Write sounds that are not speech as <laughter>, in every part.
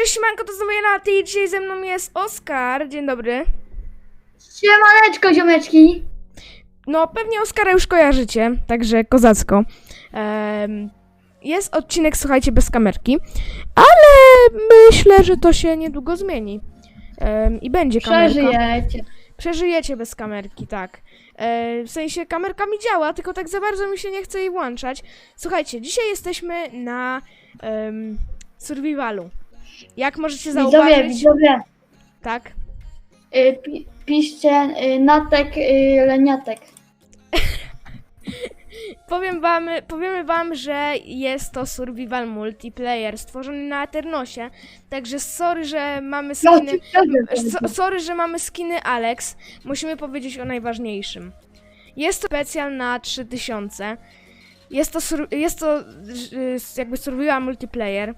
Cześć, Manko, to znowu ja Nati i dzisiaj ze mną jest Oskar. Dzień dobry. Siemaneczko, ziomeczki. No, pewnie Oskara już kojarzycie, także kozacko. Em, jest odcinek, słuchajcie, bez kamerki, ale myślę, że to się niedługo zmieni. Em, I będzie kamerka. Przeżyjecie. Przeżyjecie bez kamerki, tak. E, w sensie kamerka mi działa, tylko tak za bardzo mi się nie chce jej włączać. Słuchajcie, dzisiaj jesteśmy na em, survivalu. Jak możecie Widzowie, zauważyć, widzowie, tak? y, pi, piszcie y, Natek y, Leniatek. <laughs> Powiem wam, powiemy wam, że jest to survival multiplayer stworzony na Aternosie. Także sorry, że mamy No, skiny. ci- So, sorry, że mamy skiny Alex. Musimy powiedzieć o najważniejszym. Jest to specjal na 3000. Jest to, sur- jest to y, jakby survival multiplayer.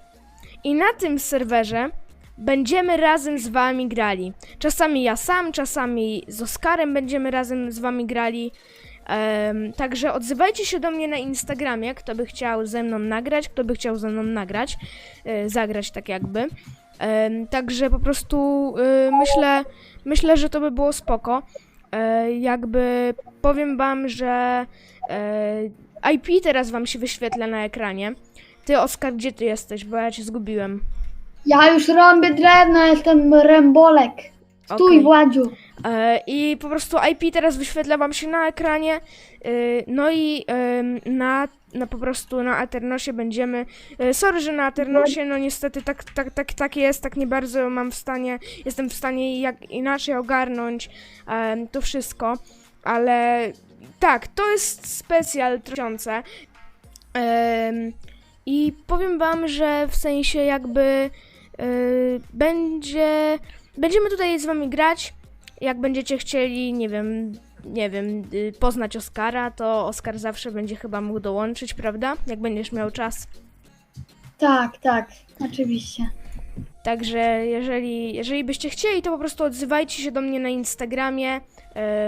I na tym serwerze będziemy razem z wami grali. Czasami ja sam, czasami z Oskarem będziemy razem z wami grali. Em, także odzywajcie się do mnie na Instagramie, kto by chciał ze mną nagrać, kto by chciał ze mną nagrać, e, zagrać tak jakby. Em, także po prostu y, myślę, myślę, że to by było spoko. E, jakby powiem wam, że e, IP teraz wam się wyświetla na ekranie. Ty, Oskar, gdzie ty jesteś? Bo ja cię zgubiłem. Ja już rąbię drewno, jestem Rembolek. Stój, Okej. Władziu. E, I po prostu IP teraz wyświetla wam się na ekranie. e, No i em, na, na po prostu na Aternosie będziemy. e, Sorry, że na Aternosie, no niestety tak, tak, tak, tak jest, tak nie bardzo mam w stanie, jestem w stanie jak inaczej ogarnąć em, to wszystko, ale tak, to jest specjal tysiące. Em, I powiem wam, że w sensie jakby e, będzie. Będziemy tutaj z wami grać. Jak będziecie chcieli, nie wiem, nie wiem, y, poznać Oskara, to Oskar zawsze będzie chyba mógł dołączyć, prawda? Jak będziesz miał czas. Tak, tak, oczywiście. Także jeżeli, jeżeli byście chcieli, to po prostu odzywajcie się do mnie na Instagramie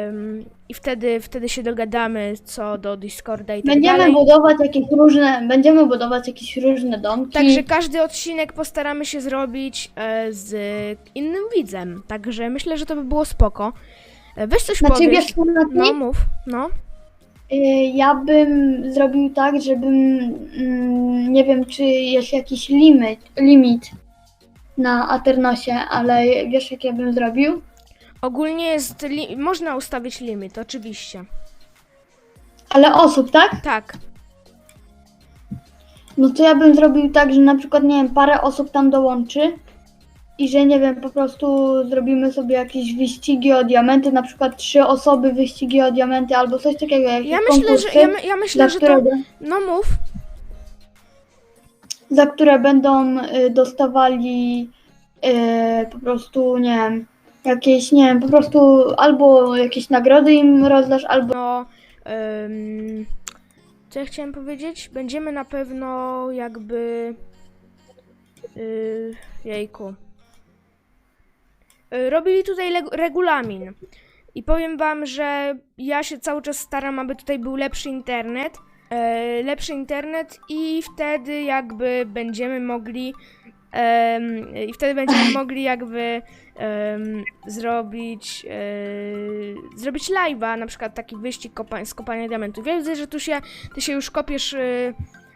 ym, i wtedy, wtedy się dogadamy co do Discorda i tak Będziemy dalej. budować jakieś różne, będziemy budować jakieś różne domki. Także każdy odcinek postaramy się zrobić e, z innym widzem. Także myślę, że to by było spoko. E, Weź coś Znaczy, powiedz. wiesz co, Nati? No mów, no. Y, Ja bym zrobił tak, żebym, mm, nie wiem, czy jest jakiś limit, limit na Aternosie, ale wiesz, jak ja bym zrobił? Ogólnie jest, można ustawić limit, oczywiście. Ale osób, tak? Tak, No to ja bym zrobił tak, że na przykład, nie wiem, parę osób tam dołączy i że, nie wiem, po prostu zrobimy sobie jakieś wyścigi o diamenty, na przykład trzy osoby wyścigi o diamenty albo coś takiego. Jakieś ja myślę, że, ja, my- ja myślę, że to... No mów. za które będą y, dostawali y, po prostu, nie wiem, jakieś, nie wiem, po prostu albo jakieś nagrody im rozdasz, albo No, ym, co ja chciałem powiedzieć? Będziemy na pewno jakby... Yy, jejku. Yy, robili tutaj regulamin. I powiem wam, że ja się cały czas staram, aby tutaj był lepszy internet. e, lepszy internet i wtedy jakby będziemy mogli em, i wtedy będziemy mogli jakby em, zrobić e, zrobić live'a, na przykład taki wyścig kopa- z kopania diamentów. Ja widzę, że tu się, ty się już kopiesz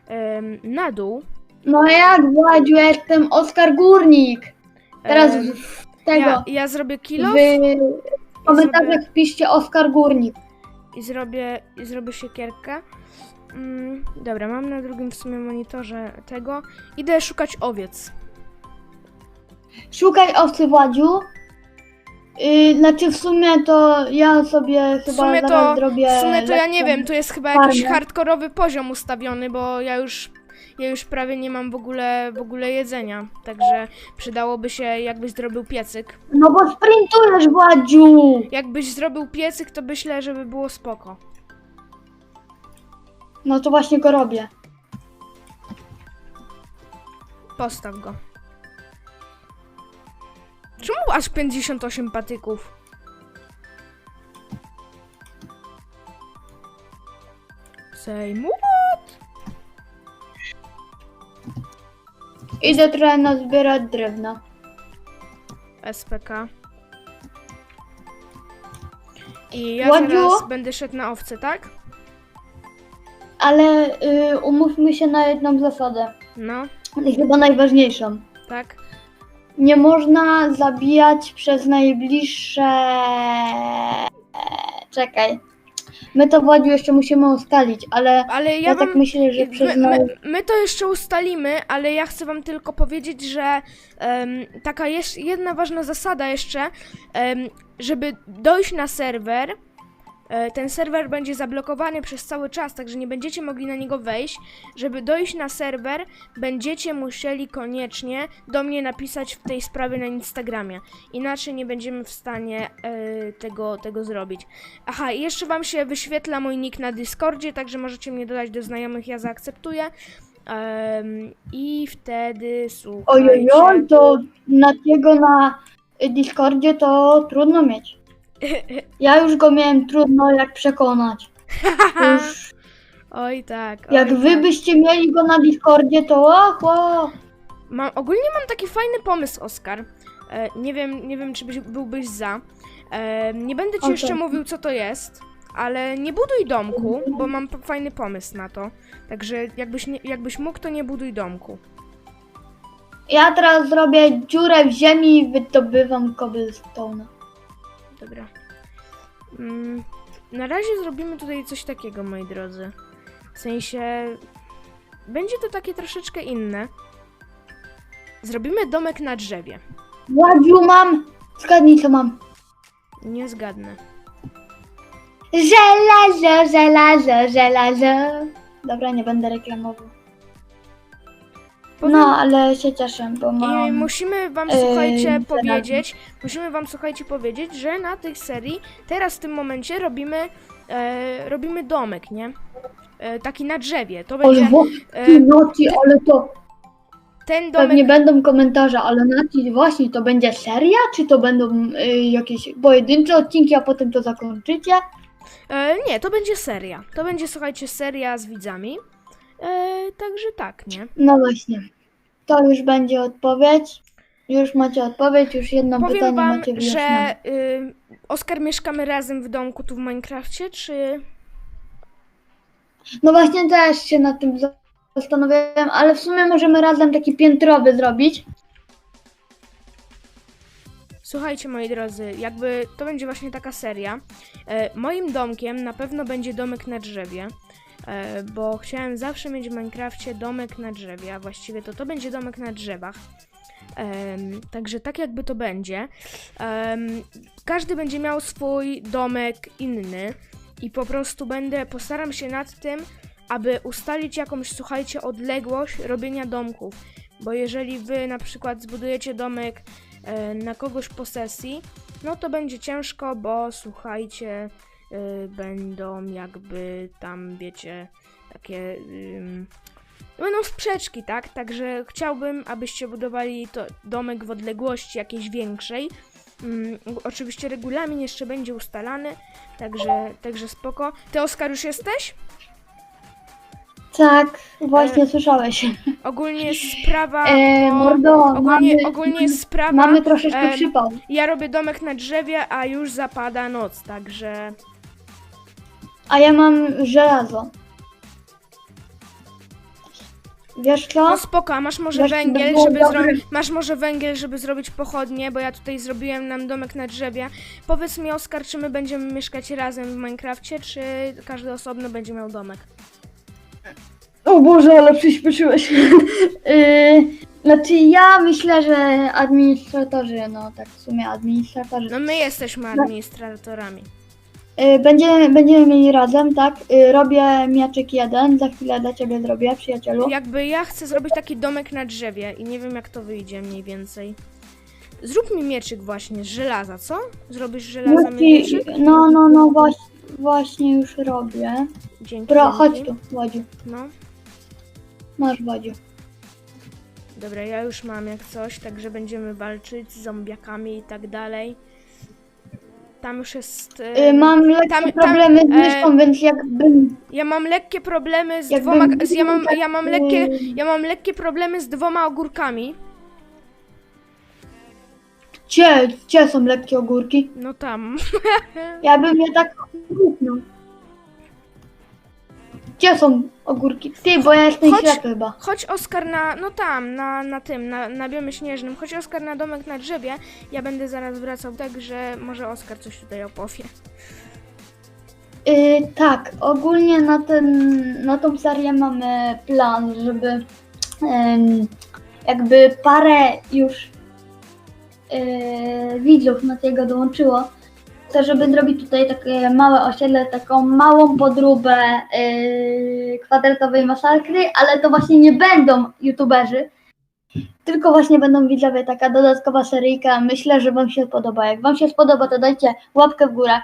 em, na dół. no jak Władziu, ja jestem Oskar Górnik. Teraz w tego, ja, ja zrobię kilo w komentarzach wpiszcie Oskar Górnik. i zrobię, i zrobię siekierkę. Mm, dobra, mam na drugim w sumie monitorze tego. Idę szukać owiec. Szukaj owcy Władziu. Yy, znaczy w sumie to ja sobie W chyba sumie zaraz to, zrobię. w sumie to ja nie wiem, tu jest chyba jakiś farmę. hardkorowy poziom ustawiony, bo ja już, ja już prawie nie mam w ogóle, w ogóle jedzenia. Także przydałoby się, jakbyś zrobił piecyk. No bo sprintujesz Władziu. Jakbyś zrobił piecyk, to myślę, żeby było spoko. No to właśnie go robię. Postaw go. Czemu aż 58 patyków? What? Idę trochę nazbierać drewna. SPK. I ja Ładziu? teraz będę szedł na owce, tak? Ale y, umówmy się na jedną zasadę. No, chyba najważniejszą. tak. Nie można zabijać przez najbliższe. Czekaj. My to Władziu jeszcze musimy ustalić, ale Ale ja, ja, wam... tak myślę, że przez My, my, my to jeszcze ustalimy, ale ja chcę wam tylko powiedzieć, że em, taka jest jedna ważna zasada jeszcze, em, żeby dojść na serwer, ten serwer będzie zablokowany przez cały czas, także nie będziecie mogli na niego wejść. Żeby dojść na serwer, będziecie musieli koniecznie do mnie napisać w tej sprawie na Instagramie. Inaczej nie będziemy w stanie e, tego, tego zrobić. Aha, i jeszcze wam się wyświetla mój nick na Discordzie, także możecie mnie dodać do znajomych, ja zaakceptuję. Em, I wtedy słuchajcie... Ojojoj, to na jego na Discordzie to trudno mieć. <laughs> Ja już go miałem trudno jak przekonać. Już, <laughs> Oj tak. jak oj, wy tak. byście mieli go na Discordzie, to och, och. Mam, ogólnie mam taki fajny pomysł, Oskar. E, nie wiem, nie wiem, czy byś, byłbyś za. E, nie będę ci Okej. jeszcze mówił, co to jest, ale nie buduj domku, bo mam p- fajny pomysł na to. Także jakbyś, nie, jakbyś mógł, to nie buduj domku. Ja teraz zrobię dziurę w ziemi i wydobywam cobblestone. Dobra. Mm, na razie zrobimy tutaj coś takiego, moi drodzy. W sensie. Będzie to takie troszeczkę inne. Zrobimy domek na drzewie. Władziu mam! Zgadnij co mam. Nie zgadnę. Żelazo, żelazo, żelazo. Dobra, nie będę reklamował. Powiem- No, ale się cieszę, bo I mam... musimy wam, Yy, słuchajcie, żelazny. powiedzieć, musimy wam, słuchajcie, powiedzieć, że na tej serii, teraz w tym momencie robimy, e, robimy domek, nie? E, taki na drzewie. To będzie, e, Nati, ale to ten domek, pewnie będą komentarze, ale Nati, właśnie, to będzie seria, czy to będą y, jakieś pojedyncze odcinki, a potem to zakończycie? e, nie, to będzie seria. To będzie, słuchajcie, seria z widzami. E, także tak, nie? No właśnie. To już będzie odpowiedź. Już macie odpowiedź, już jedno Powiem pytanie wam, macie wyjaśnione. że y, Oskar mieszkamy razem w domku tu w Minecrafcie, czy... No właśnie też się nad tym zastanawiałem, ale w sumie możemy razem taki piętrowy zrobić. Słuchajcie, moi drodzy, jakby to będzie właśnie taka seria. E, moim domkiem na pewno będzie domek na drzewie, bo chciałem zawsze mieć w Minecrafcie domek na drzewie, a właściwie to to będzie domek na drzewach. Em, także tak jakby to będzie. Em, każdy będzie miał swój domek inny i po prostu będę, postaram się nad tym, aby ustalić jakąś, słuchajcie, odległość robienia domków. Bo jeżeli wy na przykład zbudujecie domek e, na kogoś posesji, no to będzie ciężko, bo słuchajcie, e, będą jakby tam, wiecie, takie. Będą sprzeczki, tak? Także chciałbym, abyście budowali to domek w odległości jakiejś większej. Mm, oczywiście regulamin jeszcze będzie ustalany, także, także spoko. Ty, Oskar, już jesteś? Tak, właśnie E, słyszałeś. Ogólnie jest sprawa. E, mordo, ogólnie, mamy, ogólnie jest sprawa. mamy troszeczkę em, przypał. Ja robię domek na drzewie, a już zapada noc, także. A ja mam żelazo. Wiesz co? No spoko, a masz może Wiesz, węgiel, było żeby dobre. zrobić. Masz może węgiel, żeby zrobić pochodnie, bo ja tutaj zrobiłem nam domek na drzewie. Powiedz mi, Oskar, czy my będziemy mieszkać razem w Minecrafcie, czy każdy osobno będzie miał domek? O Boże, ale przyspieszyłeś. yy, <laughs> znaczy ja myślę, że administratorzy, no tak w sumie administratorzy. No my jesteśmy administratorami. Yy, będziemy, będziemy mieli razem, tak? Yy, robię miaczek jeden, za chwilę dla ciebie zrobię, przyjacielu. Jakby ja chcę zrobić taki domek na drzewie i nie wiem jak to wyjdzie mniej więcej. Zrób mi mieczyk właśnie z żelaza, co? Zrobisz z żelaza mi mieczyk? no, no, no, właśnie, właśnie już robię. Dzięki. Pro, chodź tu, Wodziu. No. Masz Wodziu. Dobra, ja już mam jak coś, także będziemy walczyć z zombiakami i tak dalej. Tam już jest... E, mam lekkie tam- tam, problemy z e, myszką, więc jakbym... Ja mam lekkie problemy z dwoma... Z, ja, mam, ja, mam y, lekkie, ja mam lekkie problemy z dwoma ogórkami. Gdzie, gdzie są lekkie ogórki? No tam. Ja bym je tak kupnął. Gdzie są ogórki? Ty, bo ja jestem Chodź. ślepy chyba. Chodź Oskar na... No tam, na, na tym, na, na biomie śnieżnym. Chodź Oskar na domek na drzewie. Ja będę zaraz wracał, także może Oskar coś tutaj opowie. Y, tak, ogólnie na, ten, na tą serię mamy plan, żeby em, jakby parę już y, widzów na tego dołączyło. To żeby zrobić tutaj takie małe osiedle, taką małą podróbę y, kwadratowej masakry, ale to właśnie nie będą youtuberzy, tylko właśnie będą widzowie, taka dodatkowa seryjka. Myślę, że Wam się spodoba. Jak Wam się spodoba, to dajcie łapkę w górę.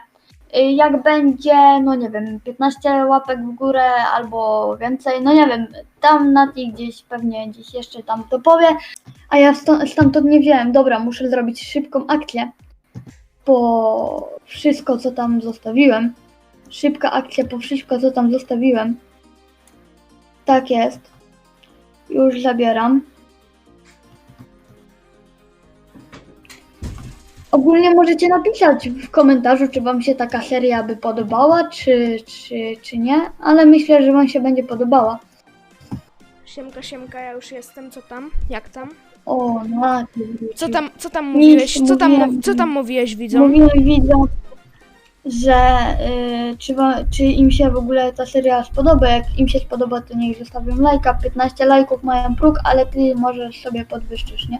Y, Jak będzie, no nie wiem, 15 łapek w górę albo więcej, no nie wiem, tam Nati gdzieś pewnie gdzieś jeszcze tam to powie, a ja stamtąd nie wziąłem. Dobra, muszę zrobić szybką akcję, po wszystko co tam zostawiłem. Szybka akcja po wszystko co tam zostawiłem. Tak jest. Już zabieram. Ogólnie możecie napisać w komentarzu, czy Wam się taka seria by podobała, czy, czy, czy nie, ale myślę, że Wam się będzie podobała. Siemka, siemka, ja już jestem. Co tam? Jak tam? O, no, Co tam, co tam Nic, mówiłeś? Co tam, mówiłem. co tam mówiłeś widzom? Mówiłem widzom, że y, czy, wa- czy im się w ogóle ta seria spodoba. Jak im się spodoba, to niech zostawią lajka. 15 lajków mają próg, ale Ty możesz sobie podwyższysz, nie?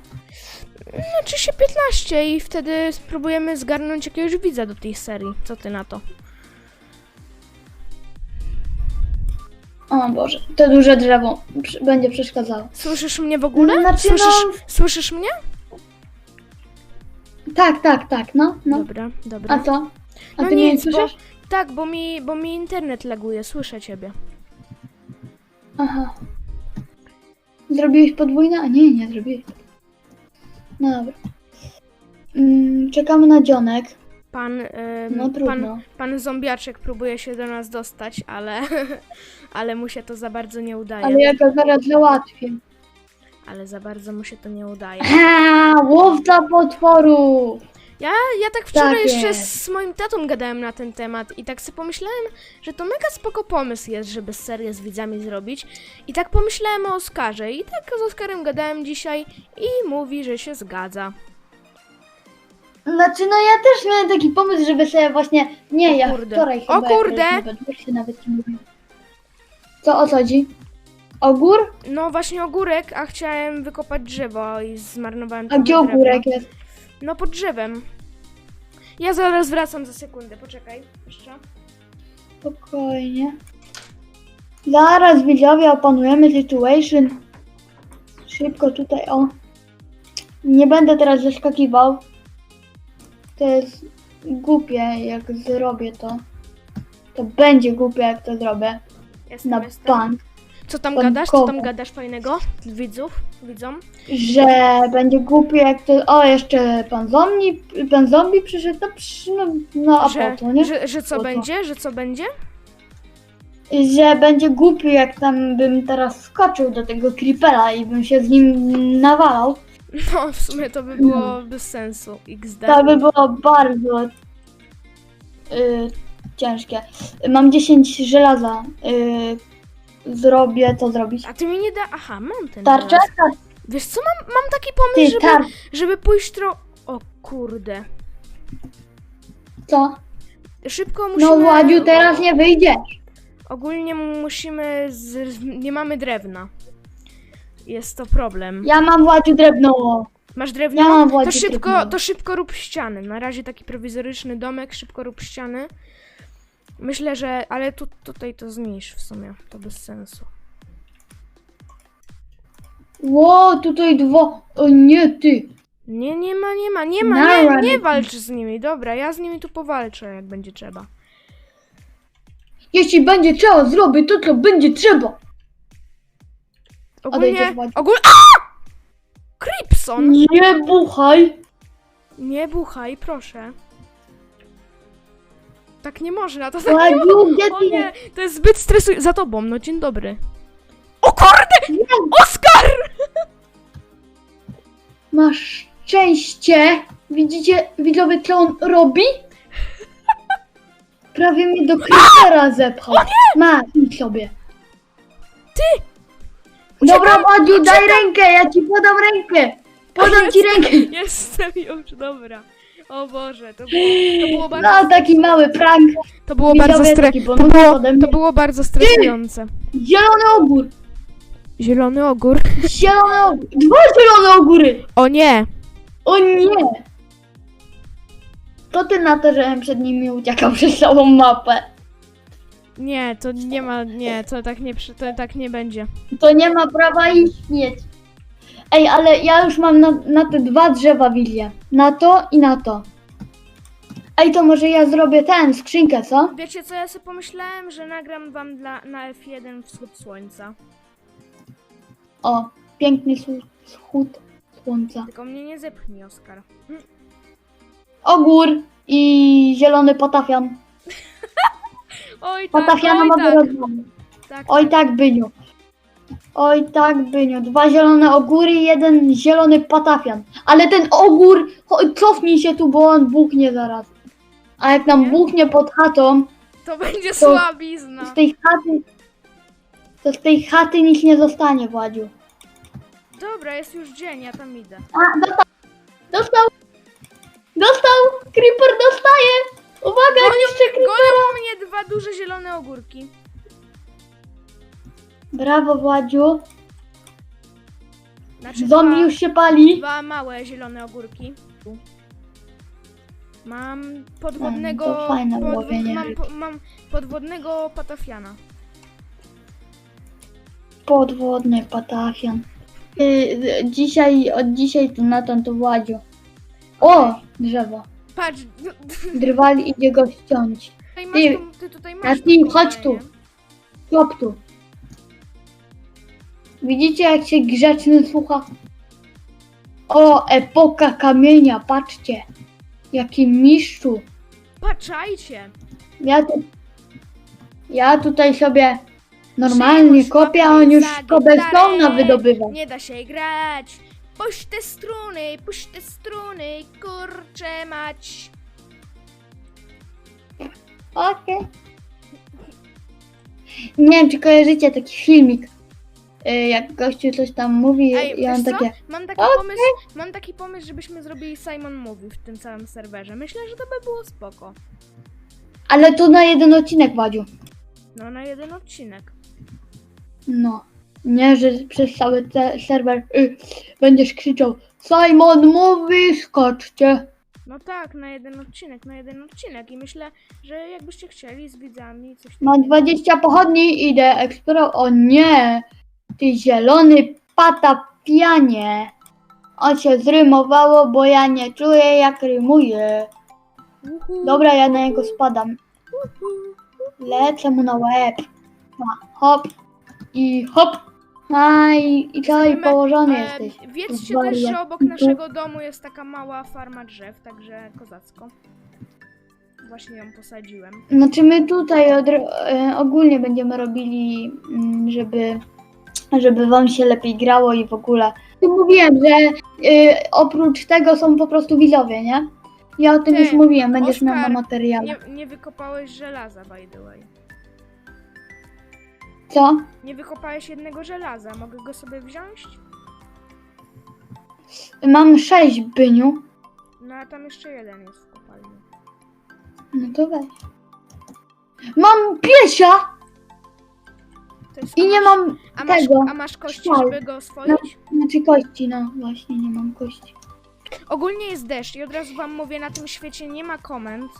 Znaczy się 15 i wtedy spróbujemy zgarnąć jakiegoś widza do tej serii. Co ty na to? O Boże, to duże drzewo przy- będzie przeszkadzało. Słyszysz mnie w ogóle? Znaczy, Słyszysz, no- słyszysz mnie? Tak, tak, tak, no, no. Dobra, dobra. A co? A No Ty mnie nie nic, bo, słyszysz? tak, bo mi, bo mi internet laguje, słyszę ciebie. Aha. Zrobiłeś podwójne? A nie, nie zrobiłeś. No dobra. Mm, czekamy na dzionek. Pan, ym, No pan, pan zombiaczek próbuje się do nas dostać, ale, <laughs> ale mu się to za bardzo nie udaje. Ale ja go zaraz załatwię. Ale za bardzo mu się to nie udaje. Ha, łowca potworów! Ja, ja tak wczoraj Tak jeszcze jest. z moim tatą gadałem na ten temat i tak sobie pomyślałem, że to mega spoko pomysł jest, żeby serię z widzami zrobić. I tak pomyślałem o Oskarze i tak z Oskarem gadałem dzisiaj i mówi, że się zgadza. Znaczy, no ja też miałem taki pomysł, żeby sobie właśnie... Nie, ja kurde. wczoraj O chyba... kurde! jakoś już się nawet nie mówię. Co, o co chodzi? Ogór? No właśnie ogórek, a chciałem wykopać drzewo i zmarnowałem A trochę gdzie drewna. ogórek jest? No pod drzewem. Ja zaraz wracam za sekundę, poczekaj. Jeszcze. Spokojnie. Zaraz widzowie opanujemy situation. Szybko tutaj, o. Nie będę teraz zaskakiwał. To jest głupie, jak zrobię to. To będzie głupie, jak to zrobię. Jestem, Na jestem. bank. Co tam Pan gadasz? Co tam gadasz fajnego? Widzów? Widzom? Że będzie głupie, jak to. O, jeszcze pan zombie, pan zombie przyszedł. No, przy, no, no a Że, po co, nie? że, że co Po będzie? Że co będzie? że będzie głupi, jak tam bym teraz skoczył do tego creepera i bym się z nim nawalał. No, w sumie to by było bez sensu. XD. To by było bardzo y, ciężkie. Mam 10 żelaza. Y, zrobię, co zrobić? A ty mi nie da. Aha, mam ten. Tarczę? Tak, Wiesz co, mam, mam taki pomysł, ty, żeby, tar- żeby pójść tro. O kurde. co? Szybko musimy. No Ładziu, teraz nie wyjdziesz. Ogólnie musimy. Z... Nie mamy drewna. Jest to problem. Ja mam Ładziu drewno. Masz drewno? Ja mam to szybko, drewno. to szybko rób ściany. Na razie taki prowizoryczny domek, szybko rób ściany. Myślę, że. Ale tu, tutaj to zmniejsz w sumie. To bez sensu. Ło, tutaj dwa. O nie, ty. Nie, nie ma, nie ma, nie ma, nie nie- walcz z nimi. Dobra, ja z nimi tu powalczę, jak będzie trzeba. Jeśli będzie trzeba zrobić to, co będzie trzeba. Ogólnie. Odejdziesz, Władziu. Ogól... A! Creepson! Nie buchaj. Nie buchaj, proszę. tak nie można, to tak nie gdzie O ty nie, to jest zbyt stresujące. Za tobą, no dzień dobry. O kurde! Oskar! Masz szczęście. Widzicie, widzowie, co on robi? Prawie mnie do creepera zepchał. Masz, idź sobie. Ty! Dobra, Madziu, daj rękę, ja ci podam rękę. Podam ci rękę. <laughs> Jestem już, dobra. O Boże, to było, to było bardzo, No, taki mały prank. to było bardzo, stre... taki to bonus było, ode mnie. to było bardzo stresujące. Zielony ogór. Zielony ogór. Zielony ogór. Dwa zielone ogóry. O nie! O nie. To ty na to, żebym przed nimi uciekał przez całą mapę. Nie, to nie ma, nie, to tak nie, przy- to tak nie będzie. To nie ma prawa istnieć. Ej, ale ja już mam na, na te dwa drzewa wizję. Na to i na to. Ej, to może ja zrobię ten, skrzynkę, co? Wiecie co, ja sobie pomyślałem, że nagram wam dla, na F1 wschód słońca. O, piękny su- wschód słońca. Tylko mnie nie zepchnij, Oskar. Ogór i zielony potafian. Oj tak, oj mogę tak, rozwalić. tak, Oj tak, Byniu. Oj tak, Byniu. Dwa zielone ogóry i jeden zielony patafian. Ale ten ogór, cho- cofnij się tu, bo on buchnie zaraz. A jak nam Nie? buchnie pod chatą, To będzie słabizna. z tej chaty, to z tej chaty nic nie zostanie, Władziu. Dobra, jest już dzień, ja tam idę. A, dostał! Dostał! Dostał! Creeper dostaje! Uwaga, Creeper! Gonią mnie dwa duże zielone ogórki. Brawo, Władziu. Znaczy Zombie dwa, już się pali. dwa małe zielone ogórki. Mam podwodnego. to fajne łowienie mam, po, mam podwodnego patafiana. Podwodny patafian. Y, dzisiaj, od dzisiaj to Natan to Władziu. O! Drzewo. Patrz, Drwal idzie go ściąć. tutaj masz Ty, ty tutaj masz. chodź tu. Chłop tu. Widzicie jak się grzeczny słucha? O, epoka kamienia, patrzcie. Jaki mistrzu. Patrzajcie. Ja, tu, ja tutaj sobie normalnie kopię, a on już za cobblestona gitarę. wydobywa. Nie da się grać. Puść te struny, puść te struny, kurczę mać. Okej. Nie wiem, czy kojarzycie taki filmik, y, jak gościu coś tam mówi Ej, i on wiesz co? takie... Mam taki Okej. pomysł, mam taki pomysł, żebyśmy zrobili Simon Mówi w tym całym serwerze. Myślę, że to by było spoko. Ale to na jeden odcinek, Wadziu. No na jeden odcinek. No. Nie, że przez cały serwer y, będziesz krzyczał Simon mówi, skoczcie. No tak, na jeden odcinek, na jeden odcinek. I myślę, że jakbyście chcieli z widzami coś Mam takiego. 20 pochodni, idę eksploro... O nie! Ty zielony patapianie. On się zrymowało, bo ja nie czuję jak rymuje. Uhu, Dobra, ja na niego spadam. uhu. Lecę mu na łeb. Ma, hop. I hop. No i, i cały Zrobimy, położony jesteś. Wiedzcie też, że obok naszego domu jest taka mała farma drzew, także kozacko. Właśnie ją posadziłem. Znaczy my tutaj e, ogólnie będziemy robili, mm, żeby, żeby wam się lepiej grało i w ogóle. Tu mówiłem, że e, oprócz tego są po prostu widzowie, nie? Ja o tym Ty, już mówiłem, będziesz miał na materiale. Nie, nie wykopałeś żelaza, by the way. Co? Nie wykopałeś jednego żelaza, mogę go sobie wziąć? Mam sześć byniu. No a tam jeszcze jeden jest w kopalni. No to weź. Mam piesia To jest, i nie mam a masz, tego. a masz kości, Szał. żeby go oswoić? Znaczy kości, no właśnie, nie mam kości. Ogólnie jest deszcz i od razu wam mówię, na tym świecie nie ma komend.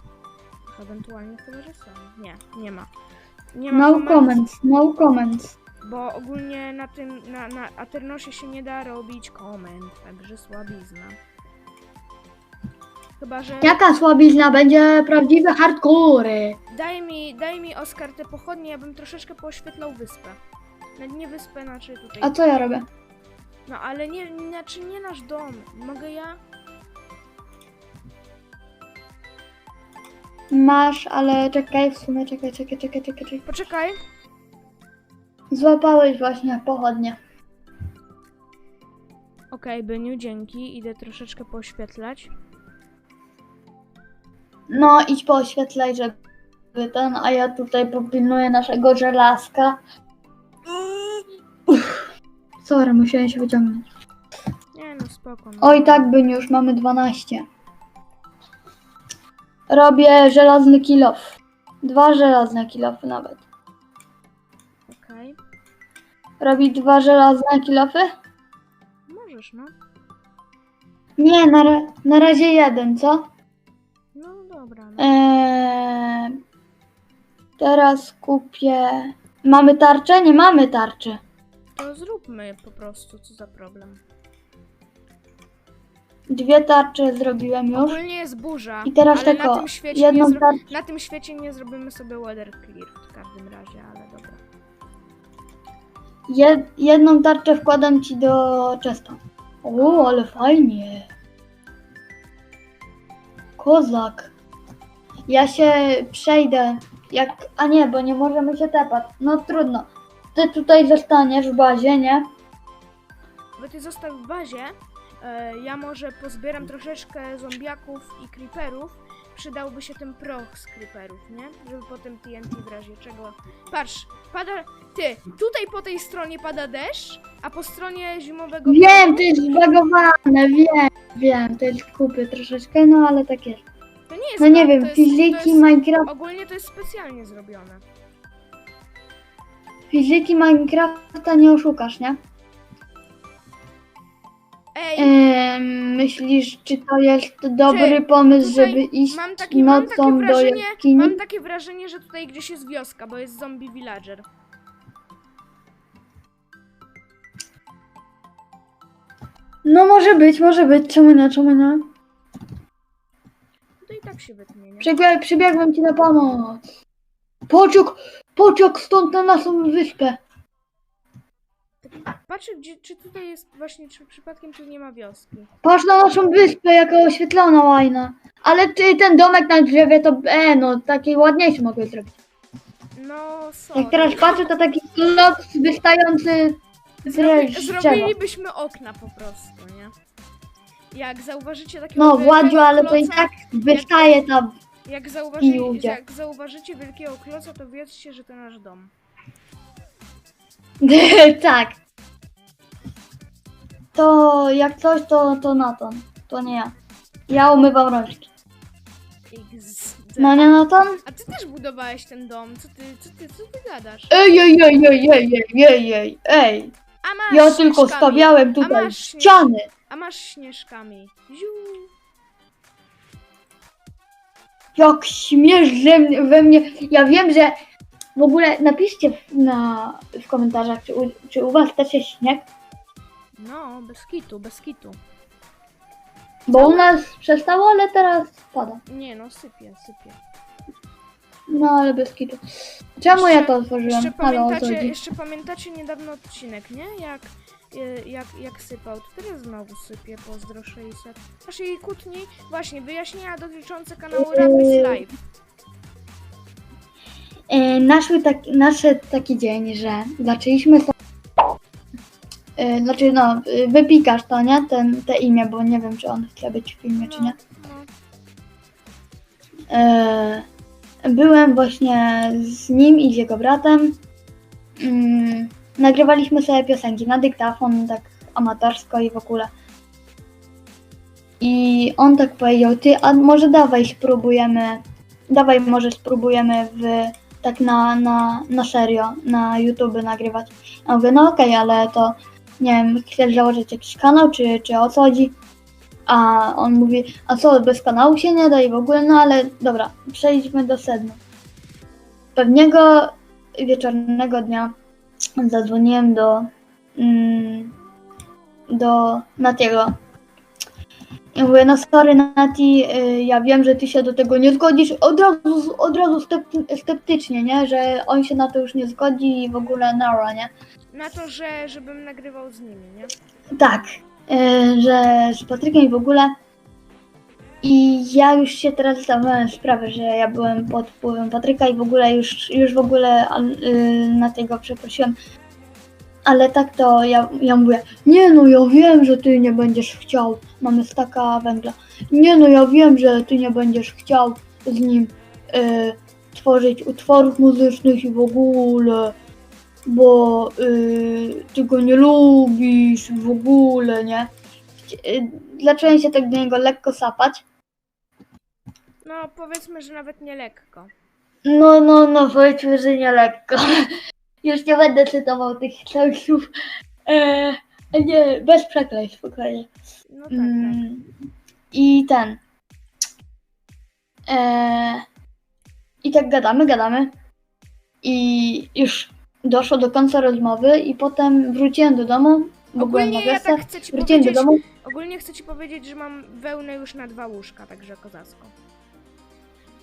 Ewentualnie chyba, że są. Nie, nie ma. Nie ma No komend, comments, no comments. bo ogólnie na tym, na, na Aternosie się nie da robić komend, także słabizna. Chyba, że... Jaka słabizna będzie prawdziwe hardcore? Daj mi, daj mi Oskar te pochodnie, ja bym troszeczkę poświetlał wyspę. No nie wyspę, znaczy tutaj. A co ja robię? No ale nie, znaczy nie nasz dom. Mogę ja? Masz, ale czekaj, w sumie czekaj, czekaj, czekaj, czekaj, czekaj. Poczekaj. Złapałeś właśnie pochodnie. Okej, Byniu, dzięki. Idę troszeczkę poświetlać. No, idź pooświetlaj, żeby ten, a ja tutaj popilnuję naszego żelazka. Uff. Sorry, musiałem się wyciągnąć. Nie no, spoko. No. Oj, tak, Byniu, już mamy 12. Robię żelazny kilof. Dwa żelazne kilofy nawet. Okej. Robić dwa żelazne kilofy? Możesz, no. Nie, na, ra- na razie jeden, co? No dobra. No. Eee, teraz kupię. Mamy tarczę? Nie mamy tarczy. To zróbmy po prostu, co za problem. Dwie tarcze zrobiłem już. Ogólnie jest burza, I teraz ale tylko na tym, świecie nie jedną zro... tarczę. na tym świecie nie zrobimy sobie weather clear w każdym razie, ale dobra. Jed, jedną tarczę wkładam ci do chesta. O, ale fajnie. Kozak. Ja się przejdę. Jak. A nie, bo nie możemy się tepać. No trudno. Ty tutaj zostaniesz w bazie, nie? Bo ty zostaw w bazie, ja może pozbieram troszeczkę zombiaków i creeperów. Przydałby się ten proch z creeperów, nie? Żeby potem TNT w razie czego... Patrz, pada... Ty, tutaj po tej stronie pada deszcz, a po stronie zimowego... Wiem, to jest zbagowane, wiem, wiem, to jest kupy troszeczkę, no ale tak jest. To nie jest No nie bug, wiem, jest, fizyki jest, Minecraft, Ogólnie to jest specjalnie zrobione. fizyki Minecrafta nie oszukasz, nie? Ej, myślisz, czy to jest dobry pomysł, tutaj żeby iść mam, taki, mam takie nocą do wrażenie, jaskini? mam takie wrażenie, że tutaj gdzieś jest wioska, bo jest zombie villager. No może być, może być, czemu nie, czemu nie? To i tak się wytnie, nie? Przybieg, przybiegłem ci na pomoc. Pociąg, pociąg stąd na naszą wyspę. Patrzę, gdzie, czy tutaj jest właśnie, czy przypadkiem tu nie ma wioski. Patrz na naszą wyspę, jaka oświetlona łajna. Ale ty, ten domek na drzewie to, e, no, taki ładniejszy mogę zrobić. No, sorry. Jak teraz patrzę, to taki klot wystający z Zrobi, drzewa. zrobilibyśmy okna po prostu, nie? Jak zauważycie takiego No, wielkiego Władziu, ale to i kloca, tak wystaje tam. Jak, zauważy, ludzie. jak zauważycie wielkiego kloca, to wiedzcie, że to nasz dom. <laughs> tak. To jak coś, to, to Naton. To nie ja. Ja umywam rączki. No nie Naton? A ty też budowałeś ten dom, co ty, co ty, co ty gadasz? Ej, ej, ej, ej, ej, ej, ej, ej, ej. A masz Ja tylko śnieżkami. stawiałem A tutaj masz śnież- ściany. A masz śnieżkami. Ziu. Jak śmiesz że mnie- we mnie. Ja wiem, że w ogóle napiszcie w- na, w komentarzach, czy u, czy u was też jest śnieg. No, bez kitu, bez kitu. Bo u nas przestało, ale teraz pada. Nie no, sypie, sypie. No ale bez kitu. Czemu ja to otworzyłem? Jeszcze Halo, o co pamiętacie, chodzi? jeszcze pamiętacie niedawno odcinek, nie? Jak, e, jak, jak sypał. To teraz znowu sypie, pozdro 600. Naszej kłótni, właśnie, wyjaśnienia dotyczące kanału Rapis Live. E, naszły tak, taki dzień, że zaczęliśmy sobie. E, znaczy, no, e, wypikasz to, nie? Ten, te imię, bo nie wiem, czy on chce być w filmie, czy nie. E, byłem właśnie z nim i z jego bratem. Mm, nagrywaliśmy sobie piosenki na dyktafon, tak amatorsko i w ogóle. I on tak powiedział, ty, a może dawaj spróbujemy, dawaj może spróbujemy w, tak na, na, na serio, na YouTube nagrywać. Ja mówię, no okej, ale to nie wiem, chcesz założyć jakiś kanał, czy, czy o co chodzi? A on mówi, a co, bez kanału się nie da i w ogóle, no ale dobra, przejdźmy do sedna. Pewnego wieczornego dnia zadzwoniłem do, mm, do Natiego. I mówię, no sorry Nati, y, ja wiem, że ty się do tego nie zgodzisz. Od razu, od razu skepty- skeptycznie, nie? Że on się na to już nie zgodzi i w ogóle nara, nie? Na to, że żebym nagrywał z nimi, nie? Tak, y, że z Patrykiem i w ogóle. I ja już się teraz zdawałem sprawę, że ja byłem pod wpływem Patryka i w ogóle już, już w ogóle y, na tego przeprosiłem. Ale tak to ja, ja mówię, nie no ja wiem, że ty nie będziesz chciał, mamy staka węgla. Nie no ja wiem, że ty nie będziesz chciał z nim y, tworzyć utworów muzycznych i w ogóle, bo y, ty go nie lubisz w ogóle, nie? Y, Zacząłem się tak do niego lekko sapać. No, powiedzmy, że nawet nie lekko. No, no, no, powiedzmy, że nie lekko. <laughs> Już nie będę cytował tych całych słów. E, nie, bez przekleństw, spokojnie. No tak, tak. Mm, I ten. E, I tak gadamy, gadamy. I już doszło do końca rozmowy i potem wróciłem do domu, bo byłem na Ogólnie ja wiosce. tak chcę ci Wróciłem do powiedzieć, domu. ogólnie chcę ci powiedzieć, że mam wełnę już na dwa łóżka, także kozacko.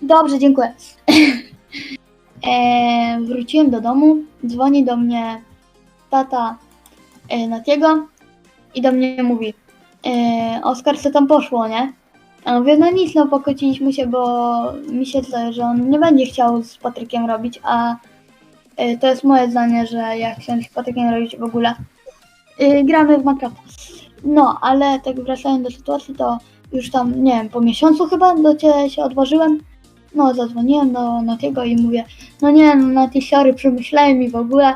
Dobrze, dziękuję. <laughs> e, wróciłem do domu, dzwoni do mnie tata e, Natiego i do mnie mówi e, Oskar, co tam poszło, nie? A mówię, no nic, no pokłóciliśmy się, bo mi się zdaje, że on nie będzie chciał z Patrykiem robić, a to jest moje zdanie, że ja chciałem z Patrykiem robić w ogóle. E, gramy w Minecraft. No, ale tak wracając do sytuacji, to już tam, nie wiem, po miesiącu chyba do Ciebie się odważyłem. No, zadzwoniłem do Natiego i mówię, no nie, no Nati, sorry, przemyślałem i w ogóle.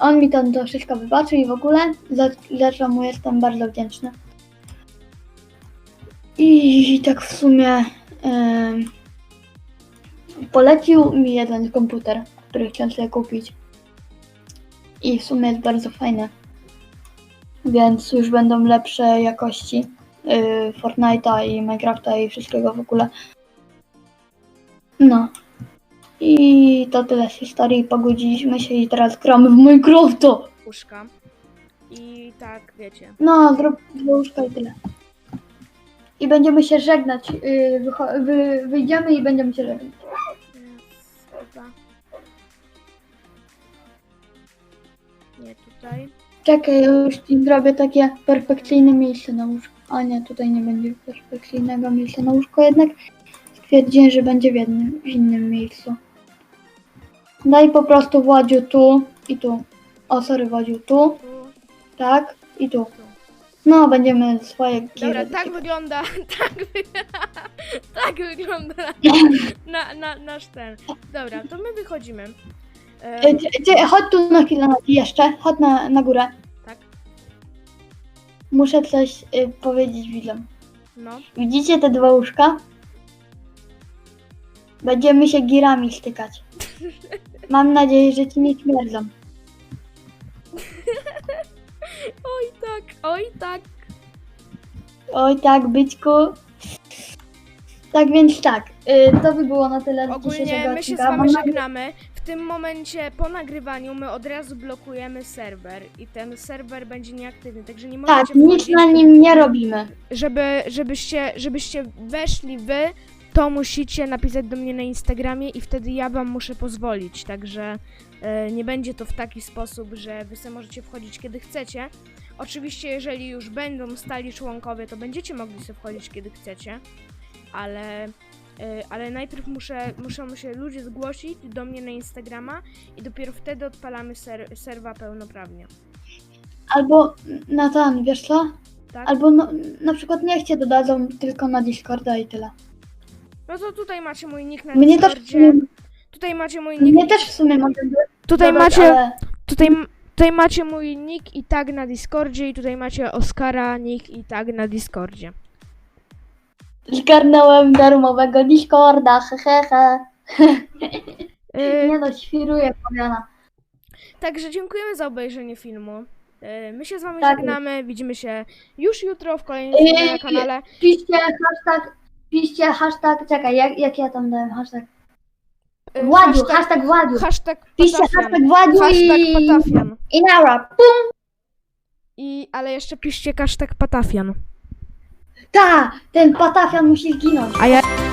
On mi to, to wszystko wybaczył i w ogóle, za, za co mu jestem bardzo wdzięczny. I tak w sumie em, polecił mi jeden komputer, który chciałem sobie kupić. I w sumie jest bardzo fajny. Więc już będą lepsze jakości yy, Fortnite'a i Minecrafta i wszystkiego w ogóle. No. I to tyle z historii. Pogodziliśmy się i teraz gramy w Minecrafta. Łóżka. I tak, wiecie. No, dwa łóżka i tyle. I będziemy się żegnać. Yy, wy- wyjdziemy i będziemy się żegnać. Tutaj. Czekaj, ja już ci zrobię takie perfekcyjne miejsce na łóżko. A nie, tutaj nie będzie perfekcyjnego miejsca na łóżko jednak. Stwierdziłem, że będzie w, jednym, w innym miejscu. Daj po prostu Władziu tu i tu. O, sorry, Władziu, tu, tak i tu. No, będziemy swoje Dobra, giry tak wygląda, <laughs> tak, wy... <laughs> tak wygląda <laughs> na, na, nasz ten. Dobra, to my wychodzimy. E, Chodź tu na chwilę jeszcze, chodź na, na górę. tak, Muszę coś y, powiedzieć widzom. no. Widzicie te dwa łóżka? Będziemy się girami stykać. <laughs> Mam nadzieję, że ci nie śmierdzą. <laughs> Oj tak, oj tak. Oj tak, byćku. Tak więc tak, y, to by było na tyle z Ogólnie my się z odcinka. wami Mam nadzieję- żegnamy. W tym momencie po nagrywaniu my od razu blokujemy serwer i ten serwer będzie nieaktywny, także nie możecie Tak, nic wchodzić. na nim nie robimy. żeby, żebyście, żebyście weszli wy, to musicie napisać do mnie na Instagramie i wtedy ja wam muszę pozwolić. Także e, nie będzie to w taki sposób, że wy sobie możecie wchodzić kiedy chcecie. Oczywiście, jeżeli już będą stali członkowie, to będziecie mogli sobie wchodzić kiedy chcecie, ale, ale najpierw muszę, muszą się ludzie zgłosić do mnie na Instagrama i dopiero wtedy odpalamy ser, serwa pełnoprawnie. Albo Natan, wiesz co? Tak? Albo no, na przykład niech cię dodadzą tylko na Discorda i tyle. No to tutaj macie mój nick na Mnie też, w Discordzie. sumie, Tutaj macie mój nick. mnie też w sumie mogę Tutaj dodać, macie, ale tutaj, tutaj macie mój nick i tag na Discordzie i tutaj macie Oskara nick i tag na Discordzie. Zgarnąłem darmowego Discorda, hehehe. Yy, <laughs> Nie no, świruję powiana. także dziękujemy za obejrzenie filmu. Yy, my się z wami Tak. żegnamy, widzimy się już jutro w kolejnym Yy, filmie na kanale. Piszcie hashtag, piszcie hashtag, czekaj, jak, jak ja tam dałem hashtag? Yy, Władziu, hashtag Władziu. hashtag Piszcie Patafian. hashtag Władziu Hashtag i... Patafian. I nara. I, ale jeszcze piszcie hashtag Patafian. Ta, ten patafian musi zginąć. A ja...